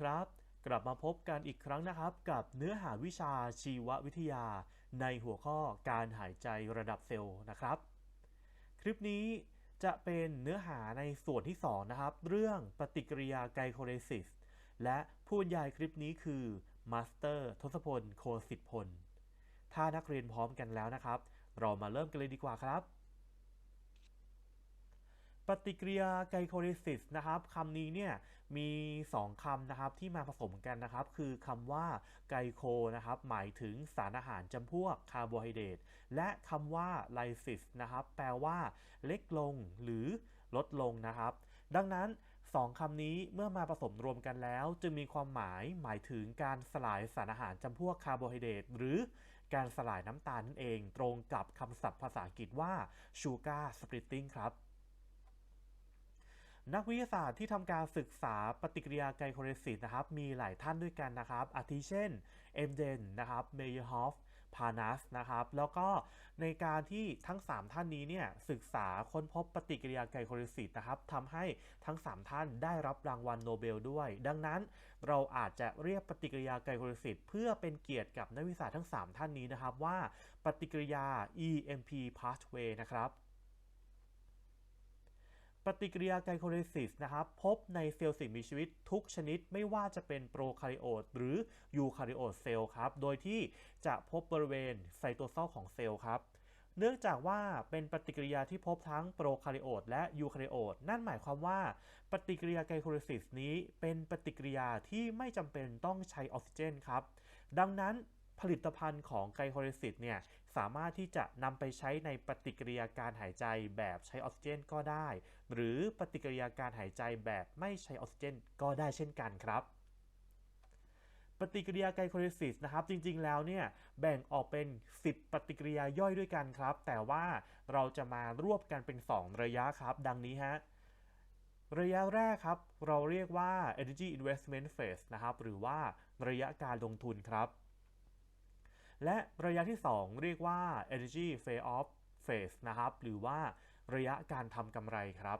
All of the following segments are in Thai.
ครับ กลับมาพบกันอีกครั้งนะครับ กับเนื้อหาวิชาชีววิทยา ในหัวข้อการหายใจระดับเซลล์นะครับ คลิปนี้จะเป็นเนื้อหาในส่วนที่ 2 นะครับ เรื่องปฏิกิริยาไกลโคเลซิส และผู้บรรยายคลิปนี้คือมาสเตอร์ทศพล โคสิทธพล ถ้านักเรียนพร้อมกันแล้วนะครับ เรามาเริ่มกันเลยดีกว่าครับ ปฏิกิริยาไกลโคลิซิสนะครับคำนี้เนี่ยมี 2คำนะครับที่มาผสมกันนะครับ คือคำว่าไกลโคนะครับหมายถึงสารอาหารจำพวกคาร์โบไฮเดรตและคำว่าไลซิสนะครับแปลว่าเล็กลงหรือลดลงนะครับ ดังนั้น2คำนี้เมื่อมาผสมรวมกันแล้ว จึงมีความหมายหมายถึงการสลายสารอาหารจำพวกคาร์โบไฮเดรตหรือการสลายน้ำตาลนั่นเอง ตรงกับคำศัพท์ภาษาอังกฤษว่า sugar splitting ครับ นักวิทยาศาสตร์ที่ทำการศึกษาปฏิกิริยาไกลโคเลซิสนะครับมีหลายท่านด้วยกันนะครับ อาทิเช่นเอมเดนนะครับเมเยอร์ฮอฟพานัสนะครับแล้วก็ในการที่ทั้ง 3 ท่านนี้เนี่ยศึกษาค้นพบปฏิกิริยาไกลโคเลซิสนะครับทำให้ทั้ง 3 ท่านได้รับรางวัลโนเบลด้วย ดังนั้นเราอาจจะเรียกปฏิกิริยาไกลโคเลซิสเพื่อเป็นเกียรติกับนักวิทยาศาสตร์ทั้ง 3 ท่านนี้นะครับว่าปฏิกิริยา EMP pathway นะครับ ปฏิกิริยาไกลโคลิซิสนะครับพบในเซลล์สิ่งมีชีวิตทุกชนิดไม่ว่าจะเป็นโปรคาริโอตหรือยูคาริโอตเซลล์ครับโดยที่จะพบบริเวณไซโตโซลของเซลล์ครับเนื่องจากว่าเป็นปฏิกิริยาที่พบทั้งโปรคาริโอตและยูคาริโอตนั่นหมายความว่า ปฏิกิริยาไกลโคลิซิสนี้เป็นปฏิกิริยาที่ไม่จำเป็นต้องใช้ออกซิเจนครับ ดังนั้น ผลิตภัณฑ์ของไกลโคลิซิสเนี่ยสามารถที่จะนำไปใช้ในปฏิกิริยาการหายใจแบบใช้ออกซิเจนก็ได้ หรือปฏิกิริยาการหายใจแบบไม่ใช้ออกซิเจนก็ได้เช่นกันครับปฏิกิริยาไกลโคลิซิสนะครับจริงๆแล้วเนี่ยแบ่งออกเป็น 10 ปฏิกิริยาย่อยด้วยกันครับ แต่ว่าเราจะมารวบกันเป็น 2 ระยะครับ ดังนี้ฮะระยะแรกครับ เราเรียกว่า energy investment phase นะครับ หรือว่าระยะการลงทุนครับ และระยะที่ 2 เรียกว่า energy phase off phase นะครับ หรือว่าระยะการทำกำไรครับ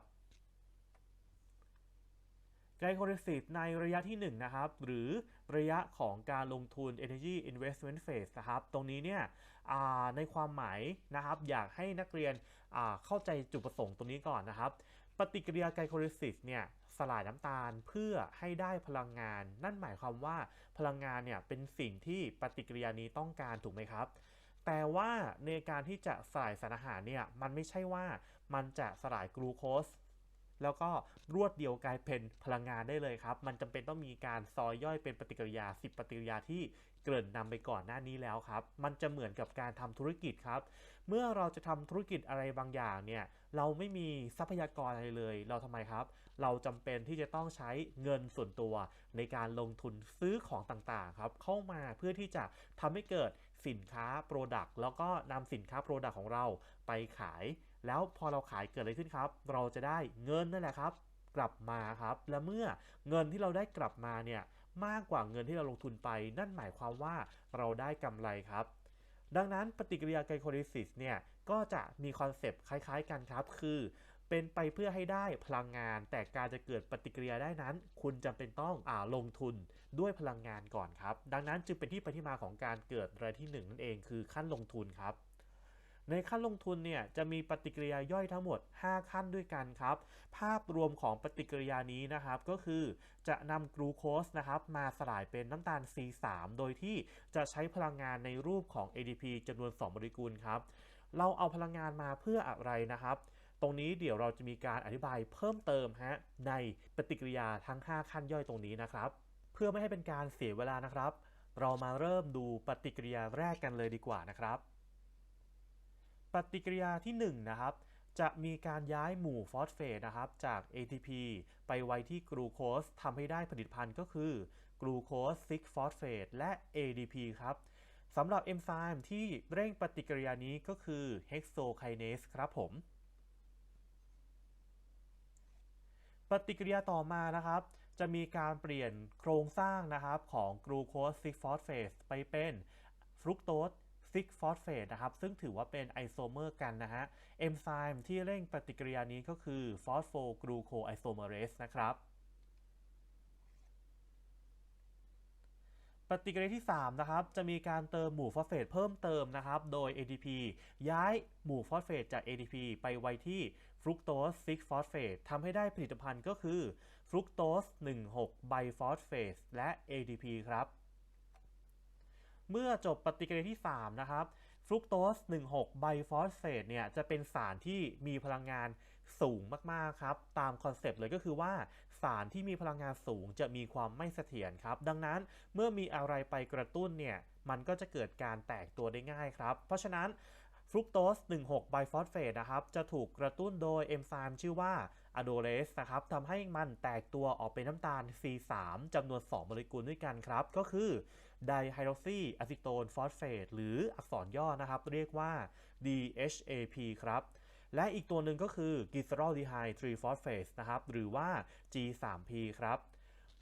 ไกลโคลิซิสในระยะที่ 1 นะครับ หรือระยะของการลงทุน energy investment phase นะครับ ตรงนี้เนี่ยในความหมายนะครับ อยากให้นักเรียนเข้าใจจุดประสงค์ตรงนี้ก่อนนะครับ ปฏิกิริยาไกลโคลิซิสเนี่ยสลายน้ำตาลเพื่อให้ได้พลังงาน นั่นหมายความว่าพลังงานเนี่ยเป็นสิ่งที่ปฏิกิริยานี้ต้องการถูกไหมครับ แต่ว่าในการที่จะสลายสารอาหารเนี่ยมันไม่ใช่ว่ามันจะสลายกลูโคสแล้วก็รวดเดียวกลายเป็นพลังงานได้เลยครับ มันจำเป็นต้องมีการซอยย่อยเป็นปฏิกิริยา 10 ปฏิกิริยาที่เกริ่นนำไปก่อนหน้านี้แล้วครับ มันจะเหมือนกับการทำธุรกิจครับ เมื่อเราจะทำธุรกิจอะไรบางอย่างเนี่ย เราไม่มีทรัพยากรอะไรเลย เราทำไมครับ เราจำเป็นที่จะต้องใช้เงินส่วนตัว ในการลงทุนซื้อของต่างๆครับเข้ามาเพื่อที่จะทำให้เกิดสินค้าโปรดักต์แล้วก็นำสินค้าโปรดักต์ของเราไปขาย แล้วพอเราขายเกิดอะไรขึ้นครับ เราจะได้เงินนั่นแหละครับ กลับมาครับ และเมื่อเงินที่เราได้กลับมาเนี่ยมากกว่าเงินที่เราลงทุนไป นั่นหมายความว่าเราได้กำไรครับ ดังนั้นปฏิกิริยาไกลโคลิซิสเนี่ย ก็จะมีคอนเซปต์คล้ายๆกันครับ คือเป็นไปเพื่อให้ได้พลังงาน แต่การจะเกิดปฏิกิริยาได้นั้น คุณจำเป็นต้องอ่าลงทุนด้วยพลังงานก่อนครับ ดังนั้นจึงเป็นที่ไปที่มาของการเกิดรายที่ 1 นั่นเองคือขั้นลงทุนครับ ในขั้นลงทุนเนี่ยจะมีปฏิกิริยาย่อยทั้งหมด 5 ขั้นด้วยกันครับ ภาพรวมของปฏิกิริยานี้นะครับก็คือจะนำกลูโคสนะครับมาสลายเป็นน้ำตาล C3 โดยที่จะใช้พลังงานในรูปของ ADP จำนวน 2 โมเลกุลครับ เราเอาพลังงานมาเพื่ออะไรนะครับ ตรงนี้เดี๋ยวเราจะมีการอธิบายเพิ่มเติมฮะในปฏิกิริยาทั้ง 5 ขั้นย่อยตรงนี้นะครับ เพื่อไม่ให้เป็นการเสียเวลานะครับ เรามาเริ่มดูปฏิกิริยาแรกกันเลยดีกว่านะครับ ปฏิกิริยาที่1นะครับจะมีการย้ายหมู่ฟอสเฟตนะครับจาก ATP ไปไว้ที่กลูโคสทำให้ได้ผลิตภัณฑ์ก็คือกลูโคส6ฟอสเฟตและ ADP ครับ สำหรับเอนไซม์ที่เร่งปฏิกิริยานี้ก็คือ hexokinase ครับผม ปฏิกิริยาต่อมานะครับ จะมีการเปลี่ยนโครงสร้างนะครับของกลูโคส6ฟอสเฟตไปเป็นฟรุกโตสซิกฟอสเฟตนะครับ ซึ่งถือว่าเป็นไอโซเมอร์กันนะฮะ เอนไซม์ที่เร่งปฏิกิริยานี้ก็คือฟอสโฟกลูโคไอโซเมอเรสนะครับ ปฏิกิริยาที่ 3 นะครับ จะมีการเติมหมู่ฟอสเฟตเพิ่มเติมนะครับ โดย ADP ย้ายหมู่ฟอสเฟตจาก ADP ไปไว้ที่ฟรุกโตส6ฟอสเฟตทำให้ได้ผลิตภัณฑ์ก็คือฟรุกโตส16ไบฟอสเฟตและ ADP ครับ เมื่อจบปฏิกิริยาที่ 3 นะครับฟรุกโตส16ไบฟอสเฟตเนี่ยจะเป็นสารที่มีพลังงานสูงมาก ๆ ครับ ตามคอนเซปต์เลยก็คือว่า สารที่มีพลังงานสูงจะมีความไม่เสถียรครับ ดังนั้นเมื่อมีอะไรไปกระตุ้นเนี่ย มันก็จะเกิดการแตกตัวได้ง่ายครับ เพราะฉะนั้นฟรุกโตส 16 ไบฟอสเฟตนะครับ จะถูกกระตุ้นโดยเอนไซม์ชื่อว่าอะโดเรสนะครับทำให้มันแตกตัวออกเป็นน้ำตาล C3 จำนวน 2 โมเลกุลด้วยกันครับ ก็คือไดไฮดรอกซีอะซิโตนฟอสเฟตหรืออักษรย่อนะครับ เรียกว่า DHAP ครับ และอีกตัวหนึ่งก็คือ g l y c e r o l d e h y d e 3 phosphate นะครับหรือว่า G3P ครับ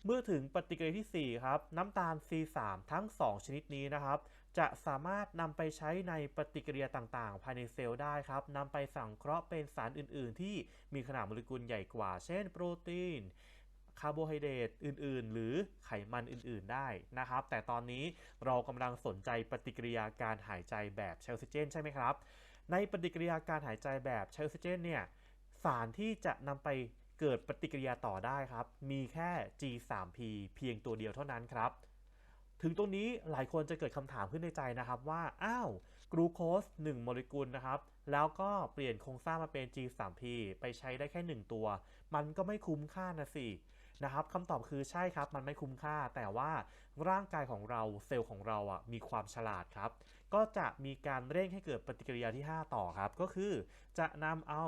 เมื่อถึงปฏิกิริยาที่ 4 ครับ น้ำตาล C3 ทั้ง 2 ชนิดนี้นะครับ จะสามารถนำไปใช้ในปฏิกิริยาต่างๆ ภายในเซลล์ได้ครับนำไปสังเคราะห์เป็นสารอื่นๆ ที่มีขนาดโมเลกุลใหญ่กว่า เช่น โปรตีนคาร์โบไฮเดรตอื่นๆ หรือไขมันอื่นๆได้นะครับ แต่ตอนนี้เรากำลังสนใจปฏิกิริยาการหายใจแบบใช้ออกซิเจนใช่ไหมครับ ในปฏิกิริยาการหายใจแบบใช้ออกซิเจนเนี่ยสารที่จะนำไปเกิดปฏิกิริยาต่อได้ครับ มีแค่ G3P เพียงตัวเดียวเท่านั้นครับ ถึงตรงนี้หลายคนจะเกิดคำถามขึ้นในใจนะครับว่า อ้าวกรูโคส1โมเลกุลนะครับ แล้วก็เปลี่ยนโครงสร้างมาเป็น G3P ไปใช้ได้แค่ 1 ตัว มันก็ไม่คุ้มค่านะสิ นะครับคำตอบคือใช่ครับ มันไม่คุ้มค่า แต่ว่าร่างกายของเราเซลล์ของเราอะมีความฉลาดครับ ก็จะมีการเร่งให้เกิดปฏิกิริยาที่ 5 ต่อครับ ก็คือจะนำเอา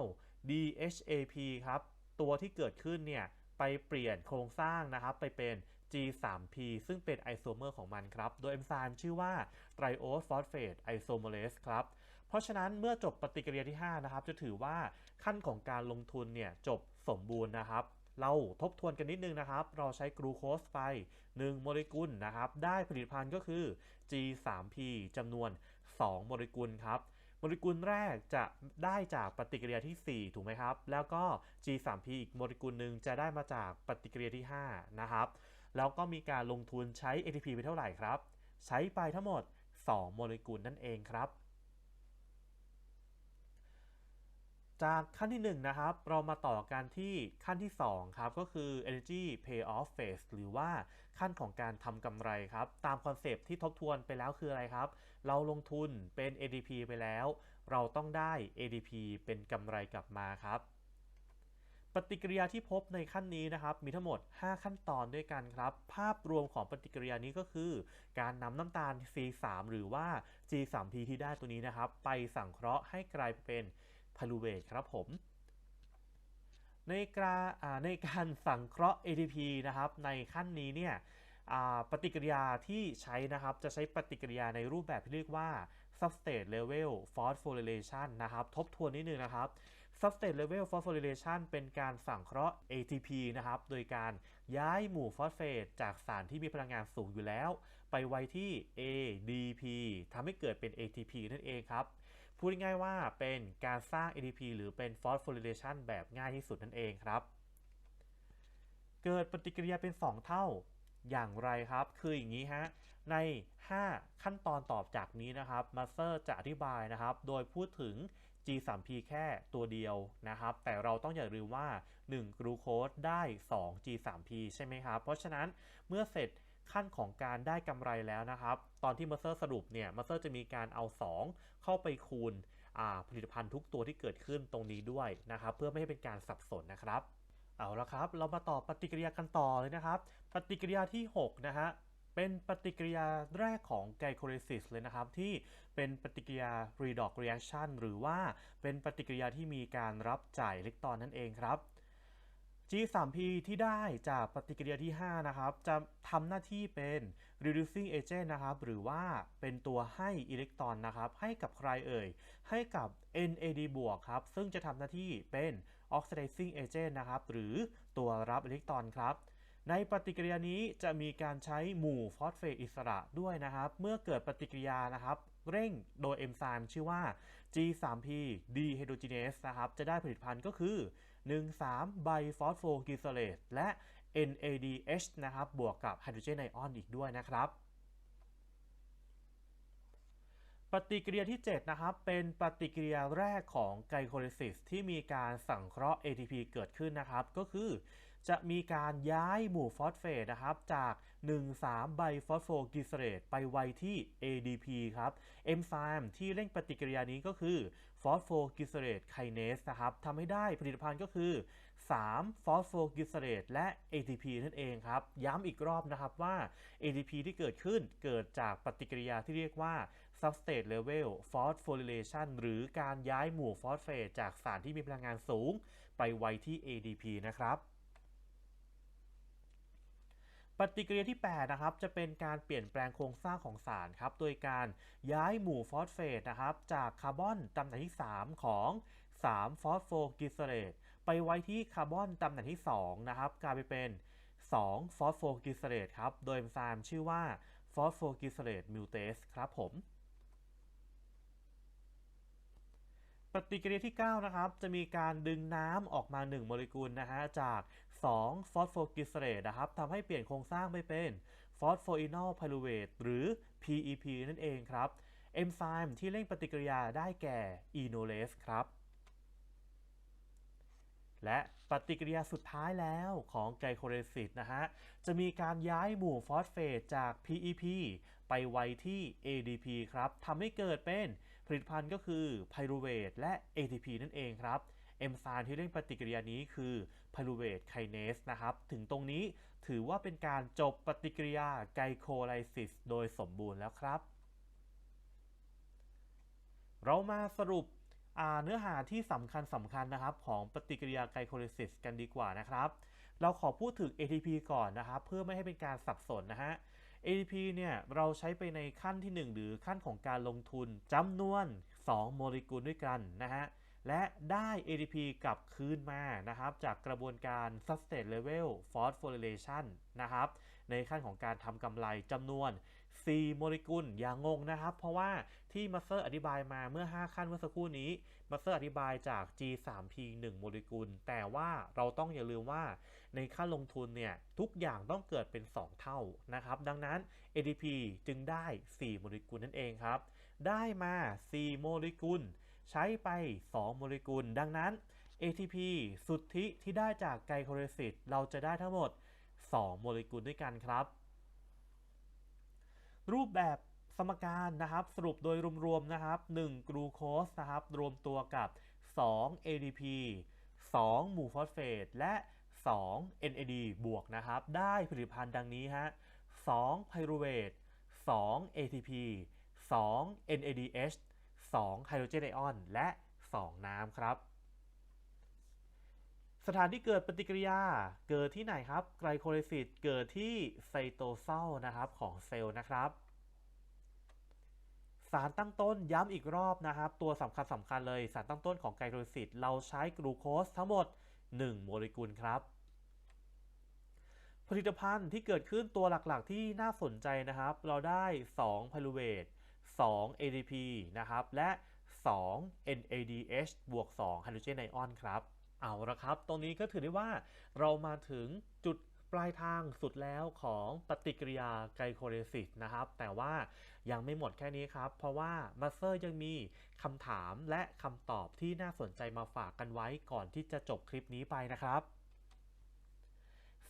DHAP ครับ ตัวที่เกิดขึ้นเนี่ยไปเปลี่ยนโครงสร้างนะครับ ไปเป็น G3P ซึ่งเป็นไอโซเมอร์ของมันครับ โดยเอนไซม์ชื่อว่า Triose Phosphate Isomerase ครับ เพราะฉะนั้นเมื่อจบปฏิกิริยาที่ 5 นะครับ จะถือว่าขั้นของการลงทุนเนี่ยจบสมบูรณ์นะครับ เราทบทวนกันนิดนึงนะครับ เราใช้กรูโคสไป 1 โมเลกุลนะครับ ได้ผลิตภัณฑ์ก็คือ G3P จำนวน 2 โมเลกุลครับ โมเลกุลแรกจะได้จากปฏิกิริยาที่ 4 ถูกไหมครับ แล้วก็ G3P อีกโมเลกุลหนึ่งจะได้มาจากปฏิกิริยาที่ 5 นะครับ แล้วก็มีการลงทุนใช้ ATP ไปเท่าไหร่ครับ ใช้ไปทั้งหมด 2 โมเลกุลนั่นเองครับ จากขั้นที่1นะครับ เรามาต่อกันที่ขั้นที่2ครับก็คือ energy payoff phase หรือว่าขั้นของการทำกำไรครับ ตามคอนเซปที่ทบทวนไปแล้วคืออะไรครับ เราลงทุนเป็น ADP ไปแล้ว เราต้องได้ ADP เป็นกำไรกลับมาครับ ปฏิกิริยาที่พบในขั้นนี้นะครับ มีทั้งหมด 5 ขั้นตอนด้วยกันครับ ภาพรวมของปฏิกิริยานี้ก็คือ การนำน้ำตาล C3 หรือว่า G3P ที่ได้ตัวนี้นะครับ ไปสังเคราะห์ให้กลายเป็น พารูเวทครับผม ในการในการสังเคราะห์ ATP นะครับในขั้นนี้เนี่ยปฏิกิริยาที่ใช้นะครับจะใช้ปฏิกิริยาในรูปแบบที่เรียกว่า substrate level phosphorylation นะครับทบทวนนิดนึงนะครับ substrate level phosphorylation เป็นการสังเคราะห์ ATP นะครับโดยการย้ายหมู่ฟอสเฟตจากสารที่มีพลังงานสูงอยู่แล้ว ไปไว้ที่ ADP ทำให้เกิดเป็น ATP นั่นเองครับ พูดง่ายๆว่าเป็นการสร้าง ATP หรือเป็น phosphorylation แบบง่ายที่สุดนั่นเองครับ เกิดปฏิกิริยาเป็น 2 เท่าอย่างไรครับ คืออย่างนี้ฮะ ใน 5 ขั้นตอนตอบจากนี้นะครับมาสเตอร์จะอธิบายนะครับ โดยพูดถึง G3P แค่ตัวเดียวนะครับ แต่เราต้องอย่าลืมว่า1กรูโคสได้ 2 G3P ใช่ไหมครับ เพราะฉะนั้นเมื่อเสร็จ ขั้นของการได้กำไรแล้วนะครับ ตอนที่มาเตอร์สรุปเนี่ยมาเตอร์จะมีการเอา 2 เข้าไปคูณผลิตภัณฑ์ทุกตัวที่เกิดขึ้นตรงนี้ด้วยนะครับ เพื่อไม่ให้เป็นการสับสนนะครับ เอาละครับ เรามาต่อปฏิกิริยากันต่อเลยนะครับ ปฏิกิริยาที่ 6 นะฮะเป็นปฏิกิริยาแรกของไกลโคลิซิสเลยนะครับ ที่เป็นปฏิกิริยา redox reaction หรือว่าเป็นปฏิกิริยาที่มีการรับจ่ายอิเล็กตรอนนั่นเองครับ G3P ที่ได้จากปฏิกิริยาที่ 5 นะครับ จะทำหน้าที่เป็น reducing agent นะครับ หรือว่าเป็นตัวให้อิเล็กตรอนนะครับ ให้กับใครเอ่ย ให้กับ NAD บวกครับ ซึ่งจะทำหน้าที่เป็น oxidizing agent นะครับ หรือตัวรับอิเล็กตรอนครับ ในปฏิกิริยานี้จะมีการใช้หมู่ฟอสเฟตอิสระด้วยนะครับ เมื่อเกิดปฏิกิริยานะครับเร่งโดยเอนไซม์ชื่อว่า G3P dehydrogenase นะครับ จะได้ผลิตภัณฑ์ก็คือ 1,3 ไบฟอสโฟกิสเลตและ NADH นะครับ บวกกับไฮโดรเจนไอออนอีกด้วยนะครับ ปฏิกิริยาที่ 7 นะครับ เป็นปฏิกิริยาแรกของไกลโคลิซิสที่มีการสังเคราะห์ ATP เกิดขึ้นนะครับ ก็คือจะมีการย้ายหมู่ฟอสเฟตนะครับ จาก 1,3 ไบฟอสโฟกิสเลตไปไวที่ ADP ครับ เอนไซม์ที่เร่งปฏิกิริยานี้ก็คือ ฟอสโฟกิสเรตไคเนสนะครับทำให้ได้ผลิตภัณฑ์ก็คือ3ฟอสโฟกิสเรตและ ATP นั่นเองครับ ย้ำอีกรอบนะครับว่า ATP ที่เกิดขึ้นเกิดจากปฏิกิริยาที่เรียกว่า substrate level phosphorylation หรือการย้ายหมู่ฟอสเฟตจากสารที่มีพลังงานสูง ไปไว้ที่ ADP นะครับ ปฏิกิริยาที่8นะครับจะเป็นการเปลี่ยนแปลงโครงสร้างของสารครับโดยการย้ายหมู่ฟอสเฟตนะครับจากคาร์บอนตำแหน่งที่ 3 ของ3ฟอสโฟกิสเรตไปไว้ที่คาร์บอนตำแหน่งที่2นะครับกลายไปเป็น2ฟอสโฟกิสเรตครับโดยเอนไซม์ชื่อว่าฟอสโฟกิสเรตมิวเทสครับผมปฏิกิริยาที่ 9 นะครับ จะมีการดึงน้ำออกมา 1 โมเลกุลนะฮะจาก 2 ฟอสโฟกิสเรตนะครับทำให้เปลี่ยนโครงสร้างไปเป็นฟอสโฟอินอลไพรูเวตหรือ PEP นั่นเองครับเอนไซม์ที่เร่งปฏิกิริยาได้แก่อีโนเลสครับ และปฏิกิริยาสุดท้ายแล้วของไกลโคเรซิสนะฮะ จะมีการย้ายหมู่ฟอสเฟตจาก PEP ไปไว้ที่ ADP ครับทำให้เกิดเป็นผลิตภัณฑ์ก็คือไพรูเวตและ ATP นั่นเองครับ เอนไซม์ที่เร่งปฏิกิริยานี้คือไพรูเวตไคเนสนะครับ ถึงตรงนี้ถือว่าเป็นการจบปฏิกิริยาไกโคไลซิสโดยสมบูรณ์แล้วครับ เรามาสรุปเนื้อหาที่สำคัญสำคัญนะครับ ของปฏิกิริยาไกโคลิซิสกันดีกว่านะครับ เราขอพูดถึง ATP ก่อนนะครับ เพื่อไม่ให้เป็นการสับสนนะฮะ ATP เนี่ยเราใช้ไปในขั้นที่ 1 หรือขั้นของการลงทุนจำนวน 2 โมเลกุลด้วยกันนะฮะ และได้ ATP กลับคืนมานะครับจากกระบวนการ substrate level phosphorylation นะครับในขั้นของการทำกำไรจำนวน 4 โมเลกุลอย่างงงนะครับ เพราะว่าที่มาสเตอร์อธิบายมาเมื่อ 5 ขั้นเมื่อสักครู่นี้มาสเตอร์อธิบายจาก G3P 1 โมเลกุล แต่ว่าเราต้องอย่าลืมว่าในขั้นลงทุนเนี่ย ทุกอย่างต้องเกิดเป็น 2 เท่านะครับ ดังนั้น ADP จึงได้ 4 โมเลกุลนั่นเองครับ ได้มา 4 โมเลกุล ใช้ไป 2 โมเลกุล ดังนั้น ATP สุทธิที่ได้จากไกลโคเรซิสเราจะได้ทั้งหมด 2 โมเลกุลด้วยกันครับ รูปแบบสมการนะครับสรุปโดยรวมๆนะครับ1กรูโคสนะครับรวมตัวกับ 2 ADP 2 หมู่ฟอสเฟตและ 2 NAD บวกนะครับ ได้ผลิตภัณฑ์ดังนี้ฮะ2ไพรูเวต2 ATP 2 NADH 2ไฮโดรเจนไอออน และ 2 น้ำครับ สถานที่เกิดปฏิกิริยาเกิดที่ไหนครับ ไกลโคลิซิสเกิดที่ไซโตโซลนะครับของเซลล์นะครับสารตั้งต้นย้ำอีกรอบนะครับ ตัวสำคัญสำคัญเลยสารตั้งต้นของไกลโคลิซิสเราใช้กลูโคสทั้งหมด 1 โมเลกุลครับ ผลิตภัณฑ์ที่เกิดขึ้นตัวหลักๆที่น่าสนใจนะครับ เราได้2ไพรูเวต 2 ADP นะครับ และ 2 NADH บวก 2 ไฮโดรเจนไอออนครับ เอาละครับ ตรงนี้ก็ถือได้ว่าเรามาถึงจุดปลายทางสุดแล้วของปฏิกิริยาไกลโคเรซิสนะครับ แต่ว่ายังไม่หมดแค่นี้ครับ เพราะว่ามาสเตอร์ยังมีคำถามและคำตอบที่น่าสนใจมาฝากกันไว้ก่อนที่จะจบคลิปนี้ไปนะครับ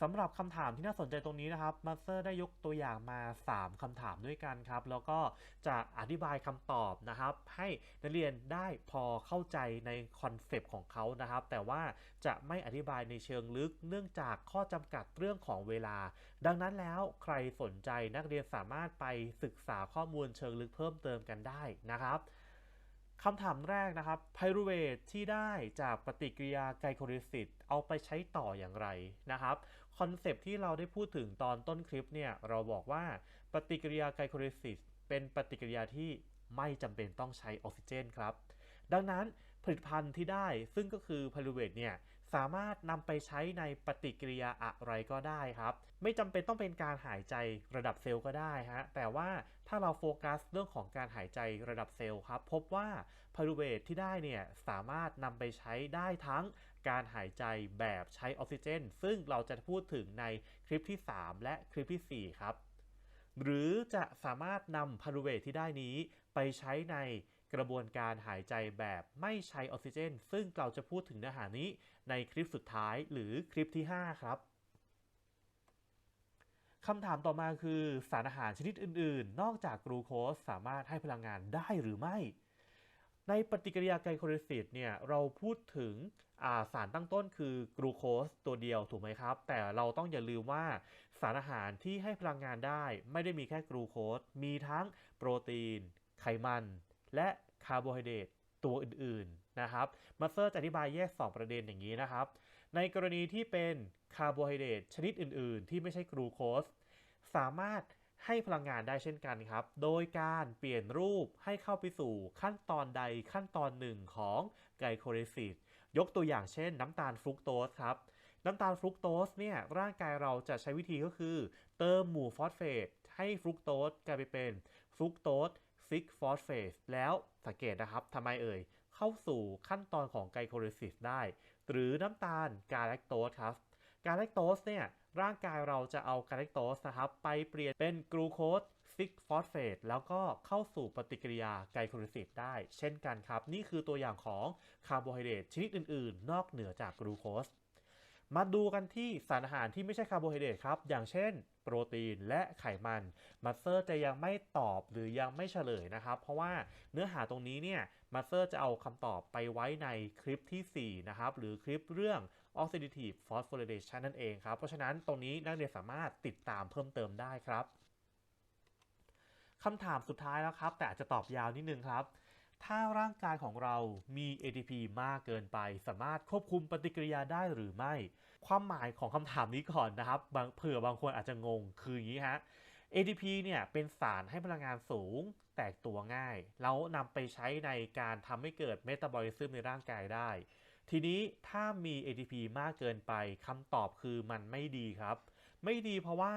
สำหรับคำถามที่น่าสนใจตรงนี้นะครับมาสเตอร์ได้ยกตัวอย่างมา 3คำถามด้วยกันครับ แล้วก็จะอธิบายคำตอบนะครับ ให้นักเรียนได้พอเข้าใจในคอนเซปต์ของเขานะครับ แต่ว่าจะไม่อธิบายในเชิงลึก เนื่องจากข้อจำกัดเรื่องของเวลา ดังนั้นแล้วใครสนใจนักเรียนสามารถไปศึกษาข้อมูลเชิงลึกเพิ่มเติมกันได้นะครับคำถามแรกนะครับไพรูเวทที่ได้จากปฏิกิริยาไกลโคลิซิสเอาไปใช้ต่ออย่างไรนะครับ คอนเซปที่เราได้พูดถึงตอนต้นคลิปเนี่ยเราบอกว่าปฏิกิริยาไกลโคลิซิสเป็นปฏิกิริยาที่ไม่จำเป็นต้องใช้ออกซิเจนครับ ดังนั้นผลิตภัณฑ์ที่ได้ซึ่งก็คือไพรูเวทเนี่ยสามารถนำไปใช้ในปฏิกิริยาอะไรก็ได้ครับ ไม่จำเป็นต้องเป็นการหายใจระดับเซลล์ก็ได้ฮะแต่ว่าถ้าเราโฟกัสเรื่องของการหายใจระดับเซลล์ครับ พบว่าพารูเวทที่ได้เนี่ยสามารถนำไปใช้ได้ทั้ง การหายใจแบบใช้ออกซิเจน ซึ่งเราจะพูดถึงในคลิปที่ 3 และคลิปที่ 4 ครับ หรือจะสามารถนำพารุเวทที่ได้นี้ไปใช้ในกระบวนการหายใจแบบไม่ใช้ออกซิเจน ซึ่งเราจะพูดถึงเนื้อหานี้ในคลิปสุดท้ายหรือคลิปที่ 5 ครับคำถามต่อมาคือสารอาหารชนิดอื่น ๆ นอกจากกลูโคสสามารถให้พลังงานได้หรือไม่ ในปฏิกิริยาไกลโคลิซิสเนี่ยเราพูดถึงสารตั้งต้นคือกลูโคสตัวเดียวถูกไหมครับ แต่เราต้องอย่าลืมว่าสารอาหารที่ให้พลังงานได้ ไม่ได้มีแค่กลูโคสมีทั้งโปรตีน ไขมัน และคาร์โบไฮเดรตตัวอื่นๆนะครับมาเซอร์จะอธิบายแยก 2 ประเด็นอย่างนี้นะครับ ในกรณีที่เป็นคาร์โบไฮเดรตชนิดอื่นๆ ที่ไม่ใช่กลูโคสสามารถ ให้พลังงานได้เช่นกันครับ โดยการเปลี่ยนรูปให้เข้าไปสู่ขั้นตอนใดขั้นตอนหนึ่งของไกลโคลิซิสยกตัวอย่างเช่น น้ำตาลฟรุกโตสครับ น้ำตาลฟรุกโตสเนี่ยร่างกายเราจะใช้วิธีก็คือ เติมหมู่ฟอสเฟตให้ฟรุกโตสกลายไปเป็นฟรุกโตสซิกฟอสเฟตแล้วสังเกตนะครับทำไมเอ่ย เข้าสู่ขั้นตอนของไกลโคลิซิสได้ หรือน้ำตาลกาแลคโตสครับกาแลคโตสเนี่ย ร่างกายเราจะเอากาแลคโตสนะครับไปเปลี่ยนเป็นกลูโคสซิกฟอสเฟตแล้วก็เข้าสู่ปฏิกิริยาไกลโคลิซิสได้ เช่นกันครับ นี่คือตัวอย่างของคาร์โบไฮเดรตชนิดอื่นๆ นอกเหนือจากกลูโคสมาดูกันที่สารอาหารที่ไม่ใช่คาร์โบไฮเดรตครับ อย่างเช่น โปรตีนและไขมันมาสเตอร์จะยังไม่ตอบหรือยังไม่เฉลยนะครับ เพราะว่าเนื้อหาตรงนี้เนี่ยมาสเตอร์จะเอาคำตอบไปไว้ในคลิปที่ 4 นะครับ หรือคลิปเรื่อง oxidative phosphorylation นั่นเองครับ เพราะฉะนั้นตรงนี้นักเรียนสามารถติดตามเพิ่มเติมได้ครับคำถามสุดท้ายแล้วครับ แต่อาจจะตอบยาวนิดนึงครับ ถ้าร่างกายของเรามี ATP มากเกินไป สามารถควบคุมปฏิกิริยาได้หรือไม่ ความหมายของคำถามนี้ก่อนนะครับบางเผื่อบางคนอาจจะงงคืออย่างนี้ฮะ ATP เนี่ยเป็นสารให้พลังงานสูงแตกตัวง่าย แล้วนำไปใช้ในการทำให้เกิดเมตาบอลิซึมในร่างกายได้ ทีนี้ถ้ามี ATP มากเกินไปคำตอบคือมันไม่ดีครับ ไม่ดีเพราะว่า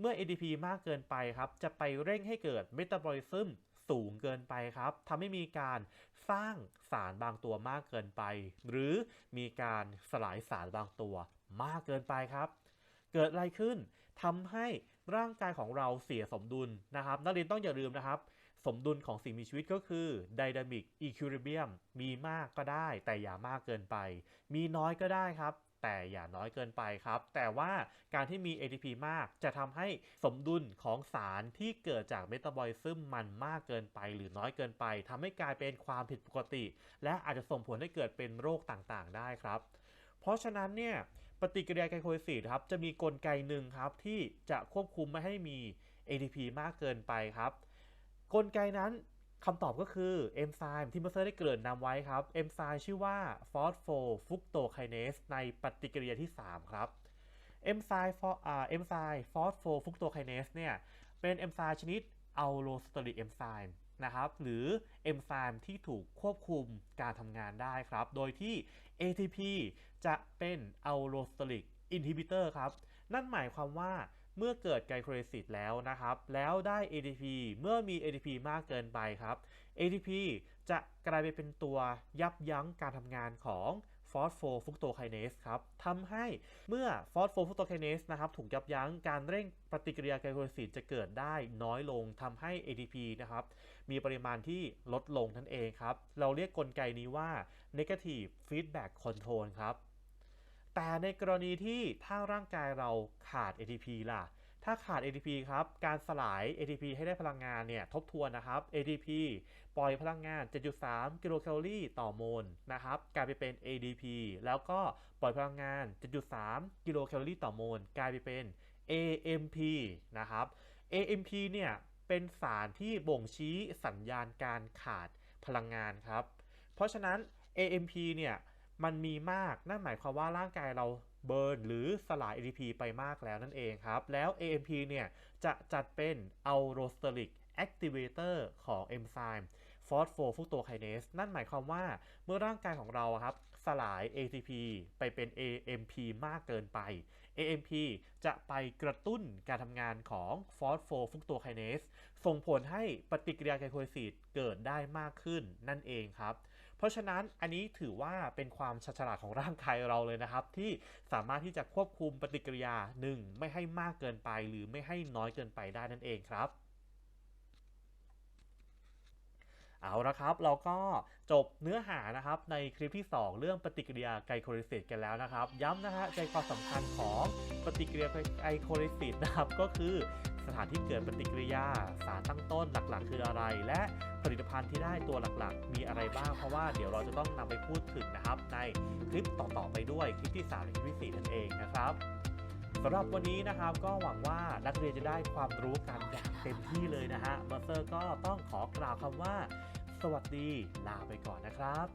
เมื่อ ATP มากเกินไปครับ จะไปเร่งให้เกิดเมตาบอลิซึมสูงเกินไปครับทำให้มีการสร้างสารบางตัวมากเกินไป หรือมีการสลายสารบางตัวมากเกินไปครับ เกิดอะไรขึ้นทำให้ร่างกายของเราเสียสมดุลนะครับ นักเรียนต้องอย่าลืมนะครับ สมดุลของสิ่งมีชีวิตก็คือ Dynamic Equilibrium มีมากก็ได้ แต่อย่ามากเกินไป มีน้อยก็ได้ครับ แต่อย่าน้อยเกินไปครับ แต่ว่าการที่มี ATP มากจะทำให้สมดุลของสารที่เกิดจากเมตาบอลิซึมมันมากเกินไป หรือน้อยเกินไปทำให้กลายเป็นความผิดปกติ และอาจจะส่งผลให้เกิดเป็นโรคต่างๆ ได้ครับ เพราะฉะนั้นเนี่ยปฏิกิริยาไกลโคลิซิสครับจะมีกลไกหนึ่งครับที่จะควบคุมไม่ให้มี ATP มากเกินไปครับ กลไกนั้นคำตอบก็คือเอนไซม์ที่เมเซอร์ได้เกริ่นนำไว้ครับเอนไซม์ชื่อว่าฟอสโฟฟุกโตไคเนสในปฏิกิริยาที่ 3 ครับเอนไซม์เอนไซม์ฟอสโฟฟุกโตไคเนสเนี่ยเป็นเอนไซม์ชนิดอัลโลสเตอริกเอนไซม์นะครับหรือเอนไซม์ที่ถูกควบคุมการทำงานได้ครับ โดยที่ ATP จะเป็นอัลโลสเตอริกอินฮิบิเตอร์ครับ นั่นหมายความว่า เมื่อเกิดไกลโคลิซิสแล้วนะครับ แล้วได้ ATP เมื่อมี ATP มากเกินไปครับ ATP จะกลายไปเป็นตัวยับยั้งการทำงานของฟอสโฟฟุกโตไคเนสครับทำให้เมื่อฟอสโฟฟุกโตไคเนสนะครับถูกยับยั้งการเร่งปฏิกิริยาไกลโคลิซิสจะเกิดได้น้อยลงทำให้ ATP นะครับมีปริมาณที่ลดลงนั่นเองครับ เราเรียกกลไกนี้ว่า negative feedback control ครับ แต่ในกรณีที่ถ้าร่างกายเราขาด ATP ล่ะ ถ้าขาด ATP ครับ การสลาย ATP ให้ได้พลังงานเนี่ยทบทวนนะครับ ATP ปล่อยพลังงาน 7.3 กิโลแคลอรี่ต่อโมลนะครับกลายไปเป็น ADP แล้วก็ปล่อยพลังงาน 7.3 กิโลแคลอรี่ต่อโมลกลายไปเป็น AMP นะครับ AMP เนี่ยเป็นสารที่บ่งชี้สัญญาณการขาดพลังงานครับ เพราะฉะนั้น AMP เนี่ย มันมีมาก นั่นหมายความว่าร่างกายเราเบิร์นหรือสลาย ATP ไปมากแล้วนั่นเองครับ แล้ว AMP เนี่ยจะจัดเป็น allosteric activator ของเอนไซม์ฟอสโฟฟุกโตไคเนสนั่นหมายความว่าเมื่อร่างกายของเราครับสลาย ATP ไปเป็น AMP มากเกินไป AMP จะไปกระตุ้นการทำงานของฟอสโฟฟุกโตไคเนสส่งผลให้ปฏิกิริยาไกลโคลิซิสเกิดได้มากขึ้นนั่นเองครับ ราะราะฉะนั้นอันนี้ถือว่าเป็นความฉลาดของร่างกายเราเลยนะครับ ที่สามารถที่จะควบคุมปฏิกิริยา 1 ไม่ให้มากเกินไปหรือไม่ให้น้อยเกินไปได้นั่นเองครับ เอาละครับ เราก็จบเนื้อหานะครับในคลิปที่ 2 เรื่องปฏิกิริยาไกลโคลิซิสกันแล้วนะครับ ย้ำนะฮะใจความสำคัญของปฏิกิริยาไกลโคลิซิสนะครับก็คือสถานที่เกิดปฏิกิริยาสารตั้งต้นหลักๆ คืออะไร และผลิตภัณฑ์ที่ได้ตัวหลักๆ มีอะไรบ้าง เพราะว่าเดี๋ยวเราจะต้องนำไปพูดถึงนะครับ ในคลิปต่อๆไปด้วยคลิปที่3และคลิปที่ 4 นั่นเองนะครับ สำหรับวันนี้นะครับก็หวังว่านักเรียนจะได้ความรู้กันอย่างเต็มที่เลยนะฮะเบอร์เซอร์ก็ต้องขอกล่าวคำว่า สวัสดีลาไปก่อนนะครับ